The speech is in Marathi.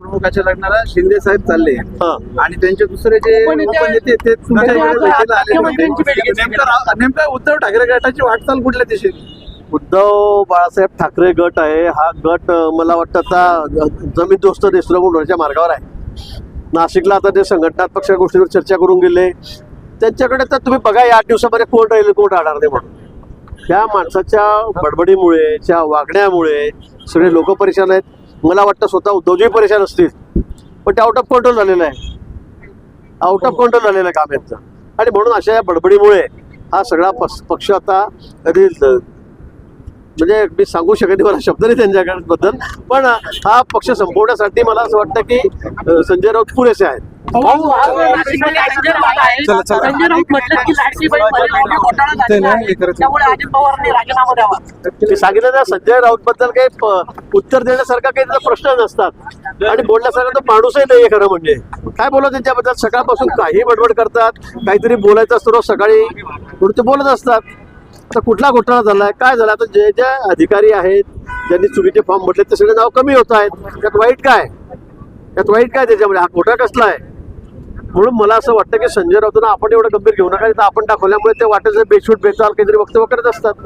प्रमुखाच्या लग्नाला शिंदे साहेब चालले. हा. आणि त्यांचे दुसरे जे उपनेते ते. नेमकं उद्धव ठाकरे गटाची वाटचाल कुठल्या दिशेने? उद्धव बाळासाहेब ठाकरे गट आहे. हा गट मला वाटतं आता जमीन दोस्त देशमुख होण्याच्या मार्गावर आहे. नाशिकला आता ते संघटनात्मक गोष्टींवर चर्चा करून गेले. त्यांच्याकडे तर तुम्ही बघा या आठ दिवसामध्ये कोण राहील कोण राहणार नाही म्हणून. त्या माणसाच्या बडबडीमुळे त्या वागण्यामुळे सगळे लोक परेशान आहेत. मला वाटतं स्वतः उद्धवजी परेशान असतील. पण ते आउट ऑफ कंट्रोल झालेलं आहे. आउट ऑफ कंट्रोल झालेलं आहे काम यांचं. आणि म्हणून अशा या बडबडीमुळे हा सगळा पक्ष पक्ष आता कधी म्हणजे मी सांगू शकत मला शब्द नाही त्यांच्याकडे बद्दल पण हा पक्ष संपवण्यासाठी मला असं वाटतं की संजय राऊत पुरेसे आहेत. चला, चला. घोटाळा ते नाही. हे सांगितलं ना संजय राऊत बद्दल काही प- उत्तर देण्यासारखा काही त्याचा प्रश्न नसतात आणि बोलण्यासारखा तो माणूसही नाहीये खरं म्हणजे काय बोलत त्यांच्याबद्दल सकाळपासून काही बडबड करतात काहीतरी बोलायचं असतं रोज सकाळी म्हणून ते बोलत असतात तर कुठला घोटाळा झालाय काय झाला तर जे जे अधिकारी आहेत ज्यांनी चुकीचे फॉर्म भरले ते सगळे नाव कमी होत आहेत त्यात वाईट काय त्यात वाईट काय त्याच्यामध्ये हा खोटा कसला आहे म्हणून मला असं वाटतं की संजय राऊतांना आपण एवढं गंभीर घेऊ नका आपण दाखवल्यामुळे ते वाटेचं बेशूट बेचाल काहीतरी वक्तव्य करत असतात.